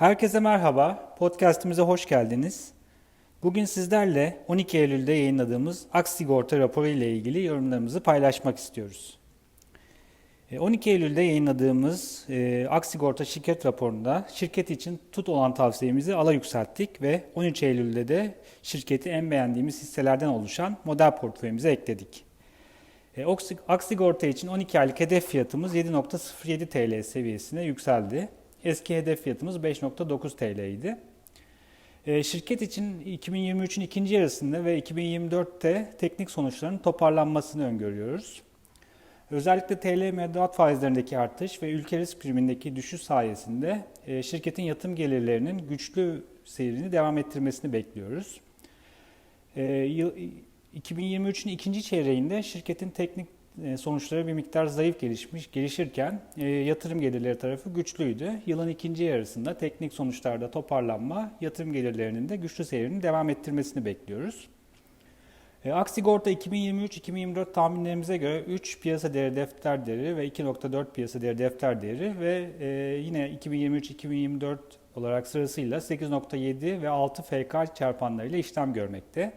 Herkese merhaba, podcastimize hoş geldiniz. Bugün sizlerle 12 Eylül'de yayınladığımız Aksigorta raporu ile ilgili yorumlarımızı paylaşmak istiyoruz. E, 12 Eylül'de yayınladığımız e, şirket raporunda şirket için tut olan tavsiyemizi ala yükselttik ve 13 Eylül'de de şirketi en beğendiğimiz hisselerden oluşan model portföyümüze ekledik. E, için 12 aylık hedef fiyatımız 7.07 TL seviyesine yükseldi. Eski hedef fiyatımız 5.9 TL idi. E, Şirket için 2023'ün ikinci yarısında ve 2024'te teknik sonuçların toparlanmasını öngörüyoruz. Özellikle TL mevduat faizlerindeki artış ve ülke risk primindeki düşüş sayesinde e, şirketin yatırım gelirlerinin güçlü seyrini devam ettirmesini bekliyoruz. E, yıl- 2023'ün ikinci çeyreğinde şirketin teknik e, sonuçları bir miktar zayıf gelişmiş gelişirken e, yatırım gelirleri tarafı güçlüydü. Yılın ikinci yarısında teknik sonuçlarda toparlanma, yatırım gelirlerinin de güçlü seyrini devam ettirmesini bekliyoruz. E, Aksigorta 2023-2024 tahminlerimize göre 3 piyasa değeri defter değeri ve 2.4 piyasa değeri defter değeri ve e, yine 2023-2024 olarak sırasıyla 8.7 ve 6 FK çarpanlarıyla işlem görmekte.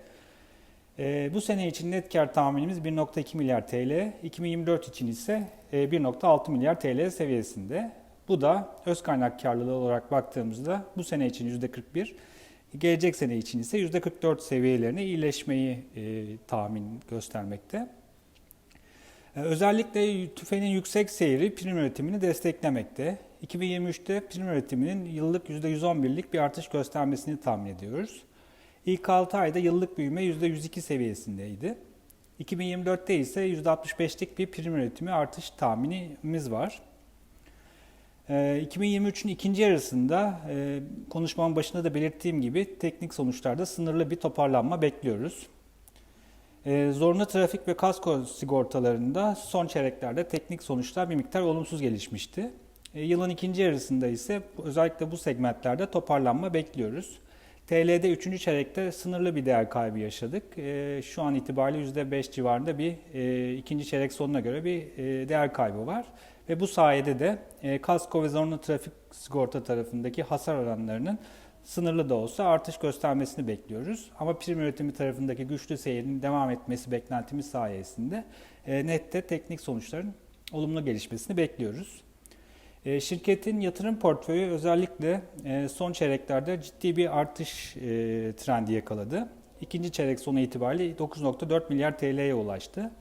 E, bu sene için net kar tahminimiz 1.2 milyar TL, 2024 için ise e, 1.6 milyar TL seviyesinde. Bu da öz kaynak karlılığı olarak baktığımızda bu sene için %41, gelecek sene için ise %44 seviyelerine iyileşmeyi e, tahmin göstermekte. E, Özellikle tüfeğin yüksek seyri prim üretimini desteklemekte. 2023'te prim üretiminin yıllık %111'lik bir artış göstermesini tahmin ediyoruz. İlk 6 ayda yıllık büyüme %102 seviyesindeydi. 2024'te ise %65'lik bir prim üretimi artış tahminimiz var. Ee, 2023'ün ikinci yarısında e, konuşmamın başında da belirttiğim gibi teknik sonuçlarda sınırlı bir toparlanma bekliyoruz. Ee, Zorunlu trafik ve kasko sigortalarında son çeyreklerde teknik sonuçlar bir miktar olumsuz gelişmişti. Ee, Yılın ikinci yarısında ise özellikle bu segmentlerde toparlanma bekliyoruz. TL'de 3. çeyrekte sınırlı bir değer kaybı yaşadık. Ee, Şu an itibariyle %5 civarında bir e, ikinci çeyrek sonuna göre bir e, değer kaybı var. Ve bu sayede de e, kasko ve zorunlu trafik sigorta tarafındaki hasar oranlarının sınırlı da olsa artış göstermesini bekliyoruz. Ama prim üretimi tarafındaki güçlü seyrin devam etmesi beklentimiz sayesinde nette teknik sonuçların olumlu gelişmesini bekliyoruz. E, Şirketin yatırım portföyü özellikle e, son çeyreklerde ciddi bir artış e, trendi yakaladı. İkinci çeyrek sonu itibariyle 9.4 milyar TL'ye ulaştı.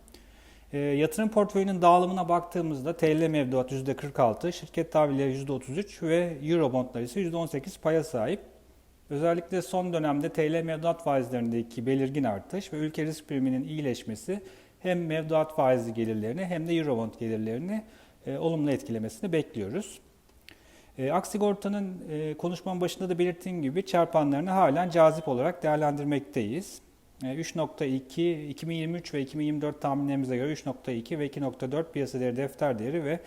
Yatırım portföyünün dağılımına baktığımızda TL mevduat %46, şirket tahvilleri %33 ve Eurobondlar ise %18 paya sahip. Özellikle son dönemde TL mevduat faizlerindeki belirgin artış ve ülke risk priminin iyileşmesi hem mevduat faizi gelirlerini hem de Eurobond gelirlerini e, olumlu etkilemesini bekliyoruz. E, Aksigorta'nın e, konuşmanın başında da belirttiğim gibi çarpanlarını halen cazip olarak değerlendirmekteyiz. E, 3.2, 2023 ve 2024 tahminlerimize göre 3.2 ve 2.4 piyasa değeri defter değeri ve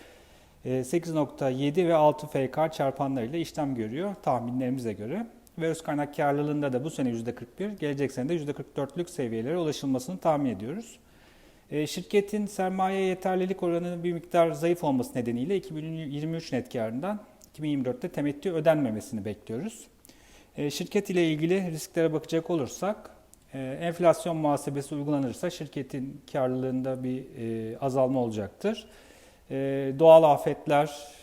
e, 8.7 ve 6 FK çarpanlarıyla işlem görüyor tahminlerimize göre. Ve öz kaynak karlılığında da bu sene %41, gelecek sene de %44'lük seviyelere ulaşılmasını tahmin ediyoruz. E, Şirketin sermaye yeterlilik oranının bir miktar zayıf olması nedeniyle 2023 net karından 2024'te temettü ödenmemesini bekliyoruz. E, Şirket ile ilgili risklere bakacak olursak, e, enflasyon muhasebesi uygulanırsa şirketin karlılığında bir e, azalma olacaktır. E, Doğal afetler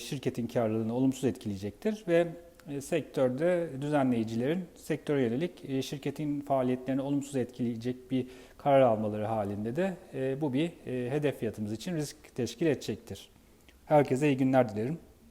şirketin karlılığını olumsuz etkileyecektir ve sektörde düzenleyicilerin sektöre yönelik e, şirketin faaliyetlerini olumsuz etkileyecek bir karar almaları halinde de e, bu bir e, hedef fiyatımız için risk teşkil edecektir. Herkese iyi günler dilerim.